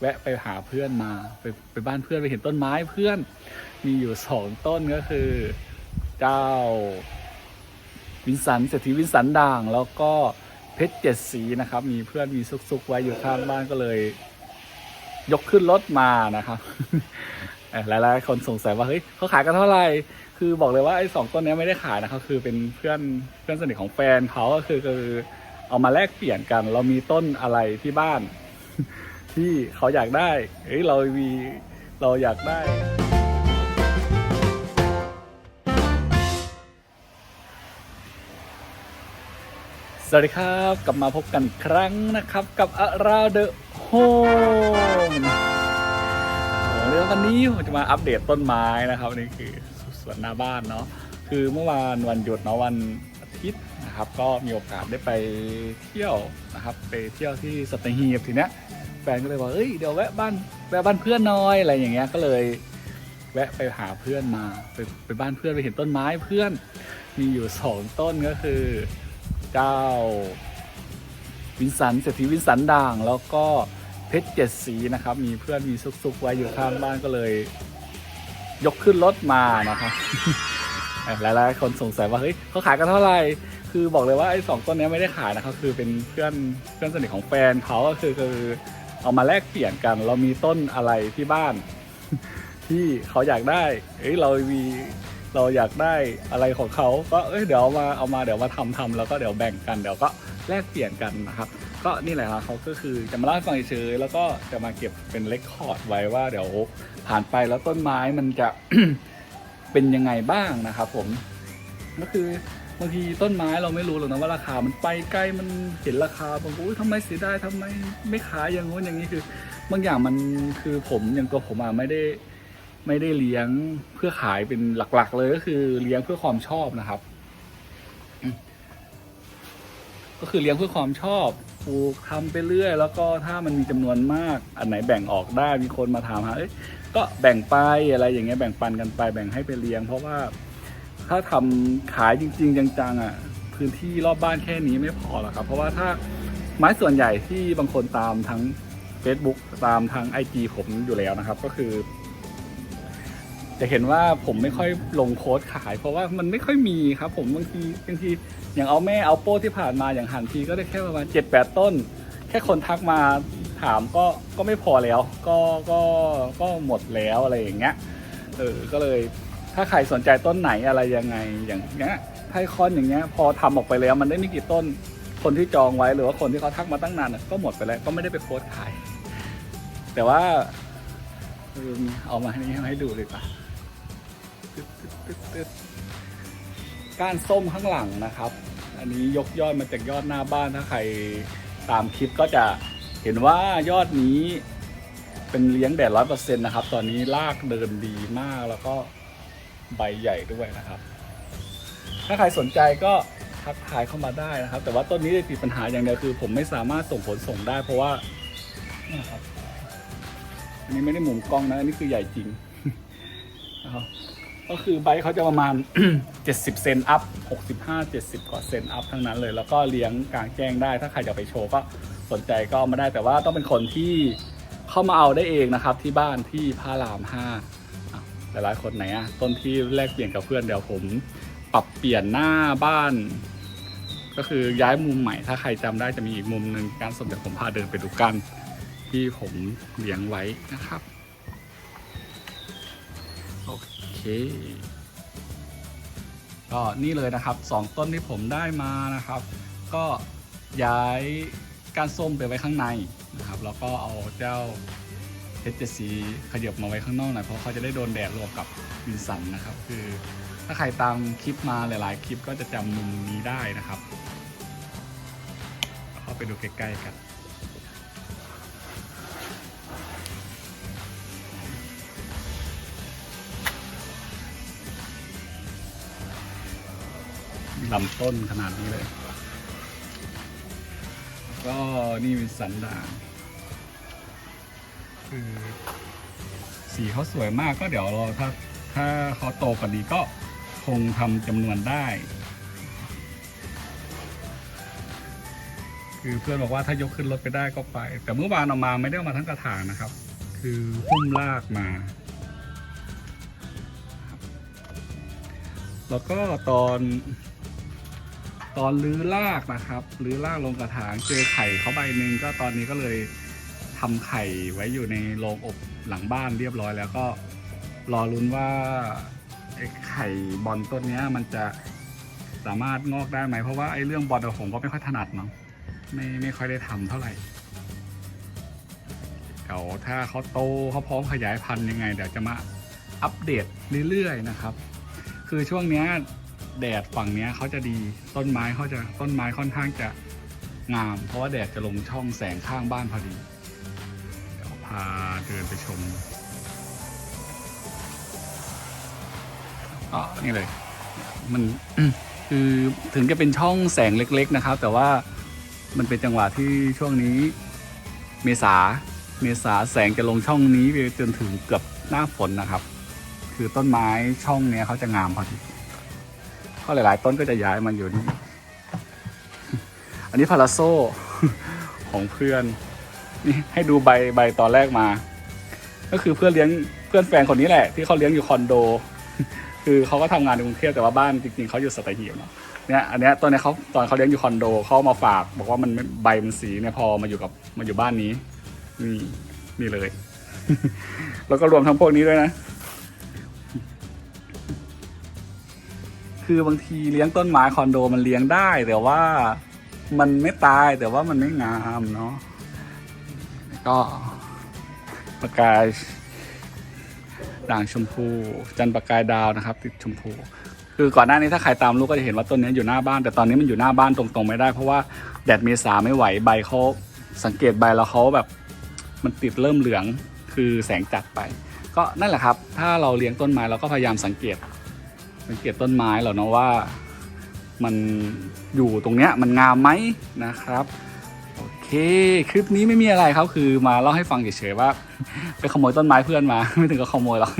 แวะไปหาเพื่อนมาไปไปบ้านเพื่อนไปเห็นต้นไม้เพื่อนมีอยู่สองต้นก็คือ เจ้าวินสันเศรษฐีวินสันด่าง แล้วก็เพชรเจ็ดสีนะครับ มีเพื่อนมีซุกๆไว้อยู่ข้างบ้านก็เลย ยกขึ้นรถมานะครับหลายๆคนสงสัยว่าเฮ้ยเขาขายกันเท่าไหร่คือบอกเลยว่าไอ้สองต้นนี้ไม่ได้ขายนะครับคือเป็นเพื่อนเพื่อนสนิทของแฟนเขาก็คือคือเอามาแลกเปลี่ยนกัน เรามีต้นอะไรที่บ้าน ที่เขาอยากได้เฮ้ยเรามีเราอยากได้ สวัสดีครับกลับมาพบกันครั้งนะครับกับอาราเดอะโฮมเรื่องวันนี้ผมจะมาอัปเดตต้นไม้นะครับนี่คือสวนหน้าบ้านเนาะคือเมื่อวานวันหยุดเนาะวัน ทิตย์นะครับ ก็มีโอกาสได้ไปเที่ยวนะครับ ไปเที่ยวที่สตหีบทีเนี้ยแฟนก็เลยบอกเอ้ยเดี๋ยวแวะบ้านแวะบ้านเพื่อนน้อยอะไรอย่างเงี้ยก็เลยแวะไปหาเพื่อนมาไปไปบ้านเพื่อนไปเห็นต้นไม้เพื่อนมีอยู่สองต้นก็คือเจ้าวินสันเศรษฐีวินสันด่าง แล้วก็เพชรเจ็ดสีนะครับ มีเพื่อนมีซุกๆไว้อยู่ข้างบ้านก็เลย ยกขึ้นรถมานะครับ เอ่อหลายๆคนสงสัยว่าเฮ้ยเขาขายกันเท่าไหร่คือบอกเลยว่าไอ้สองต้นนี้ไม่ได้ขายนะครับคือเป็นเพื่อนเพื่อนสนิทของแฟนเขาก็คือคือเอามาแลกเปลี่ยนกัน เรามีต้นอะไรที่บ้าน ที่เขาอยากได้เอ้ยเรามีเราอยากได้อะไรของเขาก็เอ้ยเดี๋ยวเอามาเอามาเดี๋ยวมาทำทำแล้วก็เดี๋ยวแบ่งกันเดี๋ยวก็แลกเปลี่ยนกันนะครับ ก็นี่แหละครับเขาก็คือจะมาเล่าฟังเฉยแล้วก็จะมาเก็บเป็นเลคคอร์ดไว้ว่าเดี๋ยวผ่านไปแล้วต้นไม้มันจะ เป็นยังไงบ้างนะครับผมก็คือบางทีต้นไม้เราไม่รู้หรอกนะว่าราคามันไปใกล้มันเห็นราคาบางคนอุ้ทำไมเสียดายทำไมไม่ขายอย่างงู้นอย่างนี้คือ บางอย่างมันคือผมอย่างตัวผมอะไม่ได้ไม่ได้เลี้ยงเพื่อขายเป็นหลัก ๆ เลยก็คือเลี้ยงเพื่อความชอบนะครับ ก็คือเลี้ยงเพื่อความชอบปลูกทำไปเรื่อย แล้วก็ถ้ามันมีจำนวนมาก อันไหนแบ่งออกได้มีคนมาถามหาเอ้ย ก็แบ่งไปอะไรอย่างเงี้ยแบ่งปันกันไปแบ่งให้ไปเลี้ยง เพราะว่าถ้าทำขายจริง ๆ จังๆอะพื้นที่รอบบ้านแค่นี้ไม่พอหรอกครับ เพราะว่าถ้าไม้ส่วนใหญ่ที่บางคนตามทั้ง Facebook ตามทาง IG ผมอยู่แล้วนะครับ ก็คือ จะเห็นว่าผมไม่ค่อยลงโพสต์ขาย เพราะว่ามันไม่ค่อยมีครับ ผมบางทีบางทีอย่างเอาแม่เอาโป้ที่ผ่านมาอย่างหันทีก็ได้แค่ประมาณเจ็ดแปดต้น แค่คนทักมา ถามก็ก็ไม่พอแล้ว ก็ก็ก็หมดแล้วอะไรอย่างเงี้ยเออก็เลยถ้าใครสนใจต้นไหนอะไรยังไงอย่างเงี้ยไทคอนอย่างเงี้ยพอทำออกไปแล้วมันได้ไม่กี่ต้นคนที่จองไว้หรือว่าคนที่เขาทักมาตั้งนานก็หมดไปแล้วก็ไม่ได้ไปโพสต์ขาย แต่ว่าเออเอามาให้ให้ดูเลยป่ะก้านส้มข้างหลังนะครับ อันนี้ยกยอดมาจากยอดหน้าบ้านถ้าใครตามคลิปก็จะ เห็นว่ายอดนี้เป็นเลี้ยงแดดร้อยเปอร์เซ็นต์นะครับ ตอนนี้รากเดินดีมากแล้วก็ใบใหญ่ด้วยนะครับ ถ้าใครสนใจก็ทักทายเข้ามาได้นะครับ แต่ว่าต้นนี้ติดปัญหาอย่างเดียวคือ ผมไม่สามารถส่งผลส่งได้ เพราะว่านี่ครับอันนี้ไม่ได้หมุนกล้องนะอันนี้คือใหญ่จริงนะครับก็คือใบเขาจะประมาณ 70 เซนอัพ 65 70 กว่าเซนอัพทั้งนั้นเลย แล้วก็เลี้ยงกลางแจ้งได้ ถ้าใครจะไปโชว์ก็ สนใจก็เอามาได้แต่ว่าต้องเป็นคนที่เข้ามาเอาได้เองนะครับ ที่บ้านที่พระราม5อะหลายๆคนไหนอะต้นที่แลกเปลี่ยนกับเพื่อนเดี๋ยวผม ปรับเปลี่ยนหน้าบ้าน ก็คือย้ายมุมใหม่ถ้าใครจำได้จะมีอีกมุมหนึ่งการสมเด็จผมพาเดินไปดูกัน ที่ผมเลี้ยงไว้นะครับโอเคก็นี่เลยนะครับสองต้นที่ผมได้มานะครับ ก็ย้าย ก้านส้มไปไว้ข้างในนะครับแล้วก็เอาเจ้าเพชรเจดสีขยับมาไว้ข้างนอกหน่อยเพราะเขาจะได้โดนแดดรวมกับวินสันนะครับ คือถ้าใครตามคลิปมาหลาย ๆ คลิปก็จะจำมุมนี้ได้นะครับเข้าไปดูใกล้ ๆ กันลำต้นขนาดนี้เลย ก็นี่เป็นสันดานคือสีเขาสวยมากก็เดี๋ยวเราถ้าถ้าเขาโตกว่านี้ก็คงทำจำนวนได้ คือเพื่อนบอกว่าถ้ายกขึ้นรถไปได้ก็ไป แต่เมื่อวานเออกมาไม่ได้เอามาทั้งกระถางนะครับ คือหุ้มลากมา แล้วก็ตอน ตอนลื้อลากนะครับลื้อลากลงกระถางเจอไข่เขาใบหนึ่งก็ตอนนี้ก็เลยทำไข่ไว้อยู่ในโรงอบหลังบ้านเรียบร้อย แล้วก็รอลุ้นว่าไอ้ไข่บอลต้นนี้มันจะสามารถงอกได้ไหมเพราะว่าไอ้เรื่องบอลอะผมก็ไม่ค่อยถนัดเนาะไม่ไม่ค่อยได้ทำเท่าไหร่เดี๋ยวถ้าเขาโตเขาพร้อมขยายพันธุ์ยังไงเดี๋ยวจะมาอัปเดตเรื่อยๆนะครับ คือช่วงเนี้ย แดดฝั่งเนี้ยเขาจะดีต้นไม้เขาจะต้นไม้ค่อนข้างจะงาม เพราะว่าแดดจะลงช่องแสงข้างบ้านพอดีเดี๋ยวพาเดินไปชมอ๋อนี่เลย มันคือถึงจะเป็นช่องแสงเล็ก ๆนะครับ แต่ว่ามันเป็นจังหวะที่ช่วงนี้เมษาเมษาแสงจะลงช่องนี้ไปจนถึงเกือบหน้าฝนนะครับ คือต้นไม้ช่องเนี้ยเขาจะงามพอดี ก็หลาย ๆ ต้นก็จะย้ายมาอยู่นี่ อันนี้พาราโซของเพื่อน นี่ให้ดูใบใบตอนแรกมา ก็คือเพื่อนเลี้ยงเพื่อนแฟนคนนี้แหละ ที่เขาเลี้ยงอยู่คอนโด คือเขาก็ทำงานในกรุงเทพแต่ว่าบ้านจริง ๆเขาอยู่สัตหีบเนาะเนี่ยอันเนี้ยตอนนี้เขาตอนเขาเลี้ยงอยู่คอนโดเขามาฝากบอกว่ามันใบมันสีเนี่ยพอมาอยู่กับมาอยู่บ้านนี้นี่นี่เลย แล้วก็รวมทั้งพวกนี้ด้วยนะ คือบางทีเลี้ยงต้นไม้คอนโดมันเลี้ยงได้ แต่ว่ามันไม่ตายแต่ว่ามันไม่งามเนาะก็ประกายด่างชมพู จันประกายดาวนะครับ ติดชมพู คือก่อนหน้านี้ถ้าใครตามลูกก็จะเห็นว่าต้นนี้อยู่หน้าบ้าน แต่ตอนนี้มันอยู่หน้าบ้านตรงๆไม่ได้เพราะว่าแดดเมษาไม่ไหวใบเขาสังเกตใบแล้วเขาแบบ มันติดเริ่มเหลืองคือแสงจัดไป ก็นั่นแหละครับ ถ้าเราเลี้ยงต้นไม้เราก็พยายามสังเกต สังเกตต้นไม้เหรอเนาะว่ามันอยู่ตรงเนี้ยมันงามไหมนะครับโอเคคลิปนี้ไม่มีอะไรครับคือมาเล่าให้ฟังเฉยๆว่า ไปขโมยต้นไม้เพื่อนมา ไม่ถึงกับขโมยหรอก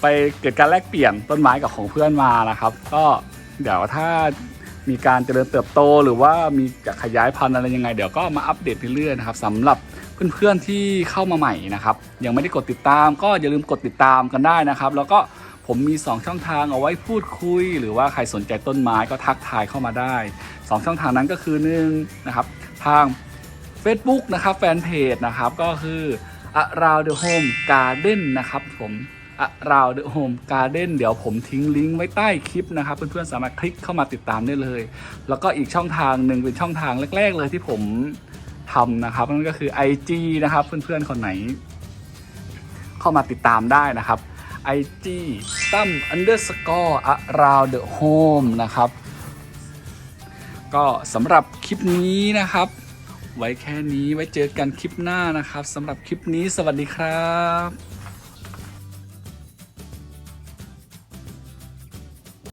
ไปเกิดการแลกเปลี่ยนต้นไม้กับของเพื่อนมานะครับ ก็เดี๋ยวถ้ามีการเจริญเติบโตหรือว่ามีจะขยายพันธุ์อะไรยังไง เดี๋ยวก็มาอัปเดตเรื่อยๆนะครับสำหรับเพื่อนๆที่เข้ามาใหม่นะครับ ยังไม่ได้กดติดตาม ก็อย่าลืมกดติดตามกันได้นะครับ แล้วก็ ผมมี 2 ช่องทางเอาไว้พูดคุย หรือว่าใครสนใจต้นไม้ก็ทักทายเข้ามาได้ 2 ช่องทางนั้นก็คือหนึ่งนะครับทาง Facebook นะครับแฟนเพจนะครับก็คือ around the home garden นะครับผม around the home garden เดี๋ยวผมทิ้งลิงก์ไว้ใต้คลิปนะครับ เพื่อนๆสามารถคลิกเข้ามาติดตามได้เลย แล้วก็อีกช่องทางหนึ่งเป็นช่องทางแรก ๆ เลยที่ผมทำนะครับ นั่นก็คือ IG นะครับ เพื่อนๆคนไหน เข้ามาติดตามได้นะครับ IG ตั้ม underscore around the home นะครับ ก็สำหรับคลิปนี้นะครับ ไว้แค่นี้ไว้เจอกันคลิปหน้านะครับสำหรับคลิปนี้สวัสดีครับ